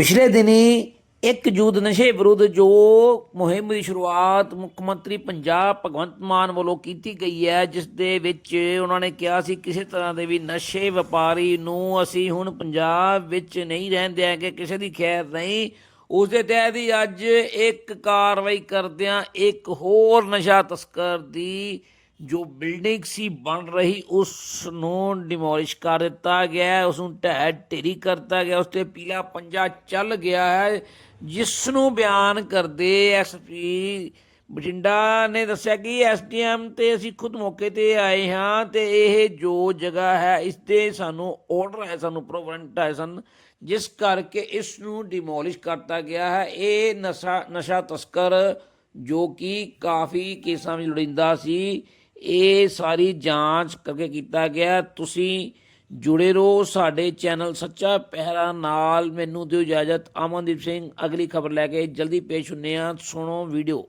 ਪਿਛਲੇ ਦਿਨੀ ਇੱਕ ਜੂਦ ਨਸ਼ੇ ਵਿਰੁੱਧ ਜੋ ਮੁਹਿੰਮ ਦੀ ਸ਼ੁਰੂਆਤ ਮੁੱਖ ਮੰਤਰੀ ਪੰਜਾਬ ਭਗਵੰਤ ਮਾਨ ਵੱਲੋਂ ਕੀਤੀ ਗਈ ਹੈ, ਜਿਸ ਦੇ ਵਿੱਚ ਉਹਨਾਂ ਨੇ ਕਿਹਾ ਸੀ ਕਿਸੇ ਤਰ੍ਹਾਂ ਦੇ ਵੀ ਨਸ਼ੇ ਵਪਾਰੀ ਨੂੰ ਅਸੀਂ ਹੁਣ ਪੰਜਾਬ ਵਿੱਚ ਨਹੀਂ ਰਹਿਣ ਦਿਆਂਗੇ, ਕਿਸੇ ਦੀ ਖੈਰ ਨਹੀਂ। ਉਸ ਦੇ ਤਹਿਤ ਹੀ ਅੱਜ ਇੱਕ ਕਾਰਵਾਈ ਕਰਦਿਆਂ ਇੱਕ ਹੋਰ ਨਸ਼ਾ ਤਸਕਰ ਦੀ ਜੋ ਬਿਲਡਿੰਗ ਸੀ ਬਣ ਰਹੀ ਉਸ ਨੂੰ ਡਿਮੋਲਿਸ਼ ਕਰ ਦਿੱਤਾ ਗਿਆ ਹੈ, ਉਸ ਨੂੰ ਢਹਿ ਢੇਰੀ ਕਰਤਾ ਗਿਆ ਉਸ ਤੇ ਪੀਲਾ ਪੰਜਾ ਚੱਲ ਗਿਆ ਹੈ ਜਿਸ ਨੂੰ ਬਿਆਨ ਕਰਦੇ ਐਸਪੀ ਬਠਿੰਡਾ ਨੇ ਦੱਸਿਆ ਕਿ ਐਸਡੀਐਮ ਤੇ ਅਸੀਂ ਖੁਦ ਮੌਕੇ ਤੇ ਆਏ ਹਾਂ ਤੇ ਇਹ ਜੋ ਜਗ੍ਹਾ ਹੈ ਇਸ ਤੇ ਸਾਨੂੰ ਆਰਡਰ ਹੈ ਸਾਨੂੰ ਪ੍ਰੋਵੈਂਟ ਹੈ ਸਨ ਜਿਸ ਕਰਕੇ ਇਸ ਨੂੰ ਡਿਮੋਲਿਸ਼ ਕਰਤਾ ਗਿਆ ਹੈ। ਇਹ ਨਸ਼ਾ ਨਸ਼ਾ ਤਸਕਰ ਜੋ ਕਿ ਕਾਫੀ ਕੇਸਾਂ ਵਿੱਚ ਲੋੜਿੰਦਾ ਸੀ। ਇਹ ਸਾਰੀ ਜਾਂਚ ਕਰਕੇ ਕੀਤਾ ਗਿਆ। ਤੁਸੀਂ ਜੁੜੇ ਰਹੋ ਸਾਡੇ ਚੈਨਲ ਸੱਚਾ ਪਹਿਰਾ ਨਾਲ। ਮੈਨੂੰ ਦਿਓ ਇਜਾਜ਼ਤ। ਅਮਨਦੀਪ ਸਿੰਘ, ਅਗਲੀ ਖਬਰ ਲੈ ਕੇ ਜਲਦੀ ਪੇਸ਼ ਹੁੰਨੇ ਆ। ਸੁਣੋ ਵੀਡੀਓ।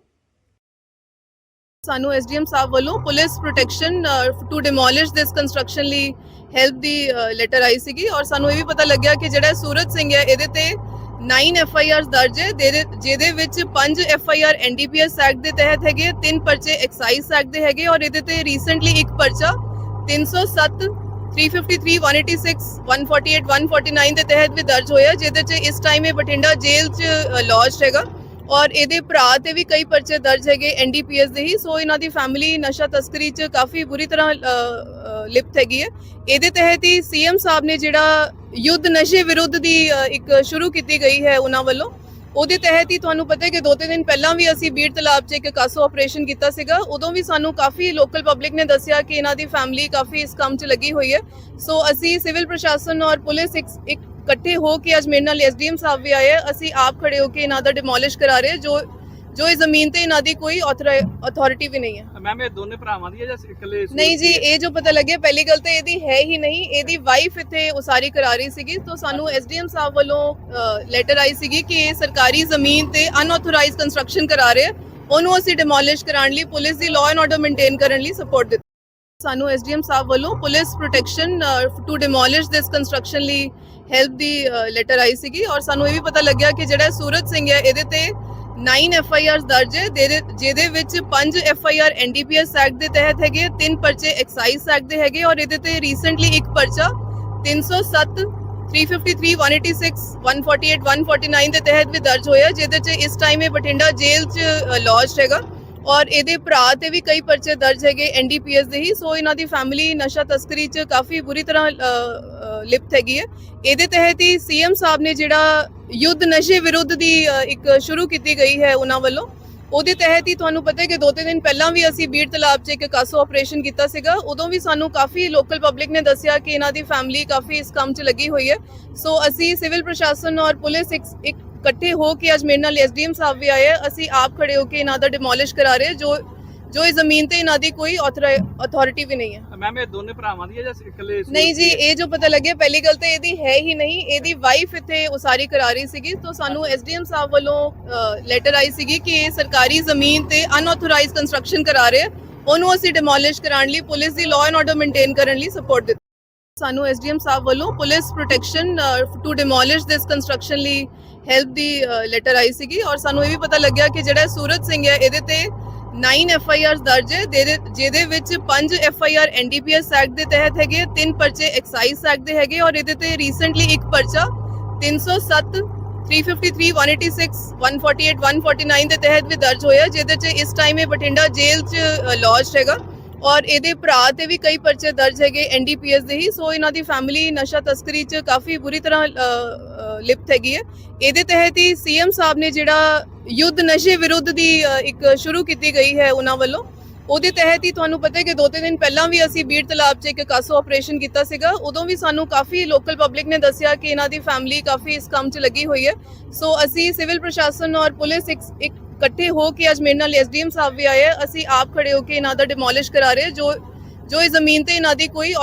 ਸਾਨੂੰ ਐਸਡੀਐਮ ਸਾਹਿਬ ਵੱਲੋਂ police protection to demolish this construction ਲਈ ਹੈਲਪ ਦੀ ਲੈਟਰ ਆਈ ਸੀਗੀ। ਔਰ ਸਾਨੂੰ ਇਹ ਵੀ ਪਤਾ ਲੱਗਿਆ ਕਿ ਜਿਹੜਾ ਸੂਰਜ ਸਿੰਘ ਹੈ, ਇਹਦੇ ਤੇ 9 ਐਫ ਆਈ ਆਰਸ ਦਰਜ ਹੈ, ਜਿਹਦੇ ਜਿਹਦੇ ਵਿੱਚ 5 F I R N D P NDPS act ਦੇ ਤਹਿਤ ਹੈਗੇ ਤਿੰਨ ਪਰਚੇ ਐਕਸਾਈਜ਼ ਐਕਟ ਦੇ ਹੈਗੇ ਔਰ ਇਹਦੇ ਤੇ ਰੀਸੈਂਟਲੀ ਇੱਕ ਪਰਚਾ 307 353 186 148 149 ਦੇ ਤਹਿਤ ਵੀ ਦਰਜ ਹੋਇਆ, ਜਿਹਦੇ ਚ ਇਸ ਟਾਈਮ ਇਹ ਬਠਿੰਡਾ ਜੇਲ੍ਹ ਚ ਲੌਜਡ ਹੈਗਾ, ਔਰ ਇਹਦੇ ਭਰਾ ਤੇ ਵੀ ਕਈ ਪਰਚੇ ਦਰਜ ਹੈਗੇ ਐਨਡੀਪੀਐਸ ਦੇ ਹੀ, ਸੋ ਇਹਨਾਂ ਦੀ ਫੈਮਿਲੀ ਨਸ਼ਾ ਤਸਕਰੀ ਚ ਕਾਫੀ ਬੁਰੀ ਤਰ੍ਹਾਂ ਲਿਪਤ ਹੈਗੀ ਹੈ। ਇਹਦੇ ਤਹਿਤ ਹੀ ਸੀਐਮ ਸਾਹਿਬ ਨੇ ਜਿਹੜਾ ਯੁੱਧ ਨਸ਼ੇ ਵਿਰੁੱਧ ਦੀ ਇੱਕ ਸ਼ੁਰੂ ਕੀਤੀ ਗਈ ਹੈ ਉਹਨਾਂ ਵੱਲੋਂ। ਉਹਦੇ ਤਹਿਤ ਹੀ ਤੁਹਾਨੂੰ ਪਤਾ ਹੈ ਕਿ ਦੋ ਤਿੰਨ ਦਿਨ ਪਹਿਲਾਂ ਵੀ ਅਸੀਂ ਬੀੜ ਤਲਾਬ 'ਚ ਇੱਕ ਕਾਸੋ ਆਪਰੇਸ਼ਨ ਕੀਤਾ ਸੀਗਾ। ਉਦੋਂ ਵੀ ਸਾਨੂੰ ਕਾਫੀ ਲੋਕਲ ਪਬਲਿਕ ਨੇ ਦੱਸਿਆ ਕਿ ਇਹਨਾਂ ਦੀ ਫੈਮਿਲੀ ਕਾਫੀ ਇਸ ਕੰਮ 'ਚ ਲੱਗੀ ਹੋਈ ਹੈ। ਸੋ ਅਸੀਂ ਸਿਵਲ ਪ੍ਰਸ਼ਾਸਨ ਔਰ ਪੁਲਿਸ ਇੱਕ ਇੱਕ ਇਕੱਠੇ ਹੋ ਕੇ ਅੱਜ ਮੇਰੇ ਨਾਲ ਐਸਡੀਐਮ ਸਾਹਿਬ ਵੀ ਆਏ ਆ ਅਸੀਂ ਆਪ ਖੜੇ ਹੋ ਕੇ ਇਹਨਾਂ ਦਾ ਡਿਮੋਲਿਸ਼ ਕਰਾ ਰਹੇ ਜੋ ਜੋ ਇਸ ਜ਼ਮੀਨ ਤੇ ਇਹਨਾਂ ਦੀ ਕੋਈ ਅਥਾਰਟੀ ਵੀ ਨਹੀਂ ਹੈ। ਮੈਮ ਇਹ ਦੋਨੇ ਭਰਾਵਾਂ ਦੀ ਹੈ ਜਾਂ ਇਕੱਲੇ ਨਹੀਂ ਜੀ? ਇਹ ਜੋ ਪਤਾ ਲੱਗਿਆ ਪਹਿਲੀ ਗੱਲ ਤਾਂ ਇਹਦੀ ਹੈ ਹੀ ਨਹੀਂ। ਇਹਦੀ ਵਾਈਫ ਇੱਥੇ ਉਸਾਰੀ ਕਰਾ ਰਹੀ ਸੀਗੀ ਤਾਂ ਸਾਨੂੰ ਐਸਡੀਐਮ ਸਾਹਿਬ ਵੱਲੋਂ ਲੈਟਰ ਆਈ ਸੀਗੀ ਕਿ ਇਹ ਸਰਕਾਰੀ ਜ਼ਮੀਨ ਤੇ ਅਨਆਥੋਰਾਈਜ਼ਡ ਕੰਸਟਰਕਸ਼ਨ ਕਰਾ ਰਹੇ ਉਹਨੂੰ ਅਸੀਂ ਡਿਮੋਲਿਸ਼ ਕਰਾਉਣ ਲਈ ਪੁਲਿਸ ਦੀ ਲਾਅ ਐਂਡ ਆਰਡਰ ਮੇਨਟੇਨ ਕਰਨ ਲਈ ਸਪੋਰਟ ਦਿੱਤੀ। ਸਾਨੂੰ ਐਸਡੀਐਮ ਸਾਹਿਬ ਵੱਲੋਂ police protection to demolish this construction ਲਈ ਹੈਲਪ ਦੀ ਲੈਟਰ ਆਈ ਸੀਗੀ। ਔਰ ਸਾਨੂੰ ਇਹ ਵੀ ਪਤਾ ਲੱਗਿਆ ਕਿ ਜਿਹੜਾ ਸੂਰਜ ਸਿੰਘ ਹੈ ਇਹਦੇ ਤੇ 9 ਐਫ ਆਈ ਆਰਸ ਦਰਜ ਹੈ ਜਿਹਦੇ ਜਿਹਦੇ ਵਿੱਚ 5 F I R N D P NDPS act ਦੇ ਤਹਿਤ ਹੈਗੇ ਤਿੰਨ ਪਰਚੇ ਐਕਸਾਈਜ਼ ਐਕਟ ਦੇ ਹੈਗੇ ਔਰ ਇਹਦੇ ਤੇ ਰੀਸੈਂਟਲੀ ਇੱਕ ਪਰਚਾ 307 353 186 148 149 ਦੇ ਤਹਿਤ ਵੀ ਦਰਜ ਹੋਇਆ ਜਿਹਦੇ ਚ ਇਸ ਟਾਈਮ ਇਹ ਬਠਿੰਡਾ ਜੇਲ੍ਹ ਚ ਲੌਜਡ ਹੈਗਾ ਔਰ ਇਹਦੇ ਭਰਾ ਤੇ ਵੀ ਕਈ ਪਰਚੇ ਦਰਜ ਹੈਗੇ ਐਨਡੀਪੀਐਸ ਦੇ ਹੀ ਸੋ ਇਹਨਾਂ ਦੀ ਫੈਮਿਲੀ ਨਸ਼ਾ ਤਸਕਰੀ ਚ ਕਾਫੀ ਬੁਰੀ ਤਰ੍ਹਾਂ ਅ, ਅ, ਲਿਪਤ ਹੈਗੀ ਹੈ। ਇਹਦੇ ਤਹਿਤ ਹੀ ਸੀਐਮ ਸਾਹਿਬ ਨੇ ਜਿਹੜਾ ਯੁੱਧ ਨਸ਼ੇ ਵਿਰੁੱਧ ਦੀ ਅ, ਇੱਕ ਸ਼ੁਰੂ ਕੀਤੀ ਗਈ ਹੈ ਉਹਨਾਂ ਵੱਲੋਂ। ਉਹਦੇ ਤਹਿਤ ਹੀ ਤੁਹਾਨੂੰ ਪਤਾ ਹੈ ਕਿ ਦੋ ਤਿੰਨ ਦਿਨ ਪਹਿਲਾਂ ਵੀ ਅਸੀਂ ਬੀੜ ਤਲਾਬ 'ਚ ਇੱਕ ਕਾਸੋ ਆਪਰੇਸ਼ਨ ਕੀਤਾ ਸੀਗਾ। ਉਦੋਂ ਵੀ ਸਾਨੂੰ ਕਾਫੀ ਲੋਕਲ ਪਬਲਿਕ ਨੇ ਦੱਸਿਆ ਕਿ ਇਹਨਾਂ ਦੀ ਫੈਮਿਲੀ ਕਾਫੀ ਇਸ ਕੰਮ 'ਚ ਲੱਗੀ ਹੋਈ ਹੈ। ਸੋ ਅਸੀਂ ਸਿਵਲ ਪ੍ਰਸ਼ਾਸਨ ਔਰ ਪੁਲਿਸ ਇੱਕ ਇੱਕ ਇਕੱਠੇ ਹੋ ਕੇ ਅੱਜ ਮੇਰੇ ਨਾਲ ਐਸਡੀਐਮ ਸਾਹਿਬ ਵੀ ਆਏ ਆ ਅਸੀਂ ਆਪ ਖੜੇ ਹੋ ਕੇ ਇਹਨਾਂ ਦਾ ਡਿਮੋਲਿਸ਼ ਕਰਾ ਰਹੇ ਜੋ ਜੋ ਇਸ ਜ਼ਮੀਨ ਤੇ ਇਹਨਾਂ ਦੀ ਕੋਈ ਅਥਾਰਟੀ ਵੀ ਨਹੀਂ ਹੈ। ਮੈਮ ਇਹ ਦੋਨੇ ਭਰਾਵਾਂ ਦੀ ਹੈ ਜਾਂ ਇਕੱਲੇ ਨਹੀਂ ਜੀ? ਇਹ ਜੋ ਪਤਾ ਲੱਗਿਆ ਪਹਿਲੀ ਗੱਲ ਤਾਂ ਇਹਦੀ ਹੈ ਹੀ ਨਹੀਂ। ਇਹਦੀ ਵਾਈਫ ਇੱਥੇ ਉਸਾਰੀ ਕਰਾ ਰਹੀ ਸੀਗੀ ਤਾਂ ਸਾਨੂੰ ਐਸਡੀਐਮ ਸਾਹਿਬ ਵੱਲੋਂ ਲੈਟਰ ਆਈ ਸੀਗੀ ਕਿ ਇਹ ਸਰਕਾਰੀ ਜ਼ਮੀਨ ਤੇ ਅਨਆਥੋਰਾਈਜ਼ਡ ਕੰਸਟਰਕਸ਼ਨ ਕਰਾ ਰਹੇ ਉਹਨੂੰ ਅਸੀਂ ਡਿਮੋਲਿਸ਼ ਕਰਾਉਣ ਲਈ ਪੁਲਿਸ ਦੀ ਲਾਅ ਐਂਡ ਆਰਡਰ ਮੇਨਟੇਨ ਕਰਨ ਲਈ ਸਪੋਰਟ ਦਿੱਤੀ। ਸਾਨੂੰ ਐਸਡੀਐਮ ਸਾਹਿਬ ਵੱਲੋਂ police protection to demolish this construction ਲਈ ਹੈਲਪ ਦੀ ਲੈਟਰ ਆਈ ਸੀਗੀ। ਔਰ ਸਾਨੂੰ ਇਹ ਵੀ ਪਤਾ ਲੱਗਿਆ ਕਿ ਜਿਹੜਾ ਸੂਰਜ ਸਿੰਘ ਹੈ ਇਹਦੇ ਤੇ 9 ਐਫ ਆਈ ਆਰਸ ਦਰਜ ਹੈ ਜਿਹਦੇ ਜਿਹਦੇ ਵਿੱਚ 5 F I R N D P NDPS act ਦੇ ਤਹਿਤ ਹੈਗੇ ਤਿੰਨ ਪਰਚੇ ਐਕਸਾਈਜ਼ ਐਕਟ ਦੇ ਹੈਗੇ ਔਰ ਇਹਦੇ ਤੇ ਰੀਸੈਂਟਲੀ ਇੱਕ ਪਰਚਾ 307 353 186 148 149 ਦੇ ਤਹਿਤ ਵੀ ਦਰਜ ਹੋਇਆ ਜਿਹਦੇ ਚ ਇਸ ਟਾਈਮ ਇਹ ਬਠਿੰਡਾ ਜੇਲ੍ਹ ਚ ਲੌਜਡ ਹੈਗਾ ਔਰ ਇਹਦੇ ਭਰਾ ਤੇ ਵੀ ਕਈ ਪਰਚੇ ਦਰਜ ਹੈਗੇ ਐਨਡੀਪੀਐਸ ਦੇ ਹੀ ਸੋ ਇਹਨਾਂ ਦੀ ਫੈਮਿਲੀ ਨਸ਼ਾ ਤਸਕਰੀ ਚ ਕਾਫੀ ਬੁਰੀ ਤਰ੍ਹਾਂ ਲਿਪਤ ਹੈਗੀ ਹੈ। ਇਹਦੇ ਤਹਿਤ ਹੀ ਸੀਐਮ ਸਾਹਿਬ ਨੇ ਜਿਹੜਾ ਯੁੱਧ ਨਸ਼ੇ ਵਿਰੁੱਧ ਦੀ ਅ, ਇੱਕ ਸ਼ੁਰੂ ਕੀਤੀ ਗਈ ਹੈ ਉਹਨਾਂ ਵੱਲੋਂ। ਉਹਦੇ ਤਹਿਤ ਹੀ ਤੁਹਾਨੂੰ ਪਤਾ ਹੈ ਕਿ ਦੋ ਤਿੰਨ ਦਿਨ ਪਹਿਲਾਂ ਵੀ ਅਸੀਂ ਬੀੜ ਤਲਾਬ 'ਚ ਇੱਕ ਕਾਸੋ ਆਪਰੇਸ਼ਨ ਕੀਤਾ ਸੀਗਾ। ਉਦੋਂ ਵੀ ਸਾਨੂੰ ਕਾਫੀ ਲੋਕਲ ਪਬਲਿਕ ਨੇ ਦੱਸਿਆ ਕਿ ਇਹਨਾਂ ਦੀ ਫੈਮਿਲੀ ਕਾਫੀ ਇਸ ਕੰਮ 'ਚ ਲੱਗੀ ਹੋਈ ਹੈ। ਸੋ ਅਸੀਂ ਸਿਵਲ ਪ੍ਰਸ਼ਾਸਨ ਔਰ ਪੁਲਿਸ ਇੱਕ ਇੱਕ ਇਕੱਠੇ ਹੋ ਕੇ ਅੱਜ ਮੇਰੇ ਨਾਲ ਐਸਡੀਐਮ ਸਾਹਿਬ ਵੀ ਆਏ ਹੈ। ਅਸੀਂ ਆਪ ਖੜੇ ਹੋ ਕੇ ਇਹਨਾਂ ਦਾ ਡਿਮੋਲਿਸ਼ ਕਰਾ ਰਹੇ ਹਾਂ, ਜੋ ਜੋ ਇਸ ਜ਼ਮੀਨ ਤੇ ਇਹਨਾਂ ਦੀ ਕੋਈ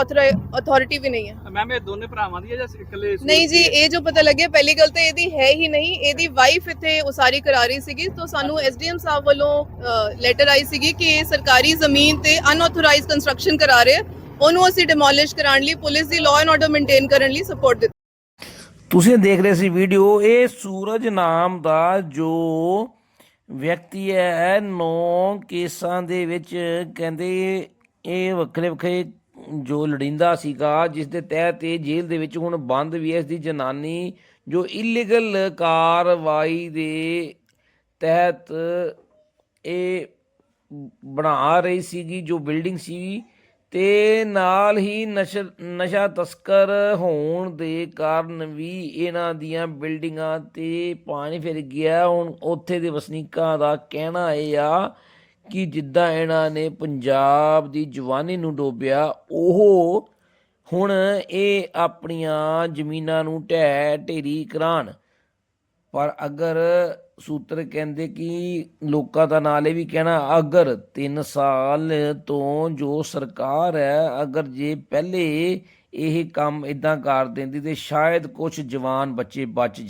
ਅਥਾਰਟੀ ਵੀ ਨਹੀਂ ਹੈ। ਮੈਮ ਇਹ ਦੋਨੇ ਭਰਾਵਾਂ ਦੀ ਹੈ ਜਾਂ ਇਕੱਲੇ ਨਹੀਂ ਜੀ? ਇਹ ਜੋ ਪਤਾ ਲੱਗਿਆ ਪਹਿਲੀ ਗੱਲ ਤਾਂ ਇਹਦੀ ਹੈ ਹੀ ਨਹੀਂ। ਇਹਦੀ ਵਾਈਫ ਇੱਥੇ ਉਸਾਰੀ ਕਰਾ ਰਹੀ ਸੀਗੀ ਤਾਂ ਸਾਨੂੰ ਐਸਡੀਐਮ ਸਾਹਿਬ ਵੱਲੋਂ ਲੈਟਰ ਆਈ ਸੀਗੀ ਕਿ ਇਹ ਸਰਕਾਰੀ ਜ਼ਮੀਨ ਤੇ ਅਨਆਥੋਰਾਈਜ਼ਡ ਕੰਸਟਰਕਸ਼ਨ ਕਰਾ ਰਹੇ ਉਹਨੂੰ ਅਸੀਂ ਡਿਮੋਲਿਸ਼ ਕਰਾਉਣ ਲਈ ਪੁਲਿਸ ਦੀ ਲਾਅ ਐਂਡ ਆਰਡਰ ਮੇਨਟੇਨ ਕਰਨ ਲਈ ਸਪੋਰਟ ਦਿੱਤੀ। ਤੁਸੀਂ ਦੇਖ ਰਹੇ ਸੀ ਵੀਡੀਓ ਇਹ ਸੂਰਜ ਨਾਮ ਦਾ ਜੋ ਵਿਅਕਤੀ ਹੈ ਨੌ ਕੇਸਾਂ ਦੇ ਵਿੱਚ ਕਹਿੰਦੇ ਇਹ ਵੱਖਰੇ ਵੱਖਰੇ ਜੋ ਲੜਿੰਦਾ ਸੀਗਾ, ਜਿਸ ਦੇ ਤਹਿਤ ਇਹ ਜੇਲ੍ਹ ਦੇ ਵਿੱਚ ਹੁਣ ਬੰਦ ਵੀ ਹੈ। ਇਸ ਦੀ ਜਨਾਨੀ ਜੋ ਇਲੀਗਲ ਕਾਰਵਾਈ ਦੇ ਤਹਿਤ ਇਹ ਬਣਾ ਰਹੀ ਸੀਗੀ, ਜੋ ਬਿਲਡਿੰਗ ਸੀ, ਤੇ ਨਾਲ ਹੀ ਨਸ਼ਾ ਨਸ਼ਾ ਤਸਕਰ ਹੋਣ ਦੇ ਕਾਰਨ ਵੀ ਇਹਨਾਂ ਦੀਆਂ ਬਿਲਡਿੰਗਾਂ ਤੇ ਪਾਣੀ ਫਿਰ ਗਿਆ। ਹੁਣ ਉੱਥੇ ਦੇ ਵਸਨੀਕਾਂ ਦਾ ਕਹਿਣਾ ਇਹ ਆ ਕਿ ਜਿੱਦਾਂ ਇਹਨਾਂ ਨੇ ਪੰਜਾਬ ਦੀ ਜਵਾਨੀ ਨੂੰ ਡੋਬਿਆ, ਉਹ ਹੁਣ ਇਹ ਆਪਣੀਆਂ ਜ਼ਮੀਨਾਂ ਨੂੰ ਢਹਿ ਢੇਰੀ ਕਰਾਣ ਪਰ ਅਗਰ ਸੂਤਰ ਕਹਿੰਦੇ ਕਿ ਲੋਕਾਂ ਦਾ ਨਾਲ ਇਹ ਵੀ ਕਹਿਣਾ, ਅਗਰ 3 ਸਾਲ ਤੋਂ ਜੋ ਸਰਕਾਰ ਹੈ, ਅਗਰ ਜੇ ਪਹਿਲੇ ਇਹ ਕੰਮ ਇਦਾਂ ਕਰ ਦਿੰਦੀ ਤੇ ਸ਼ਾਇਦ ਕੁਝ ਜਵਾਨ ਬੱਚੇ ਬਚ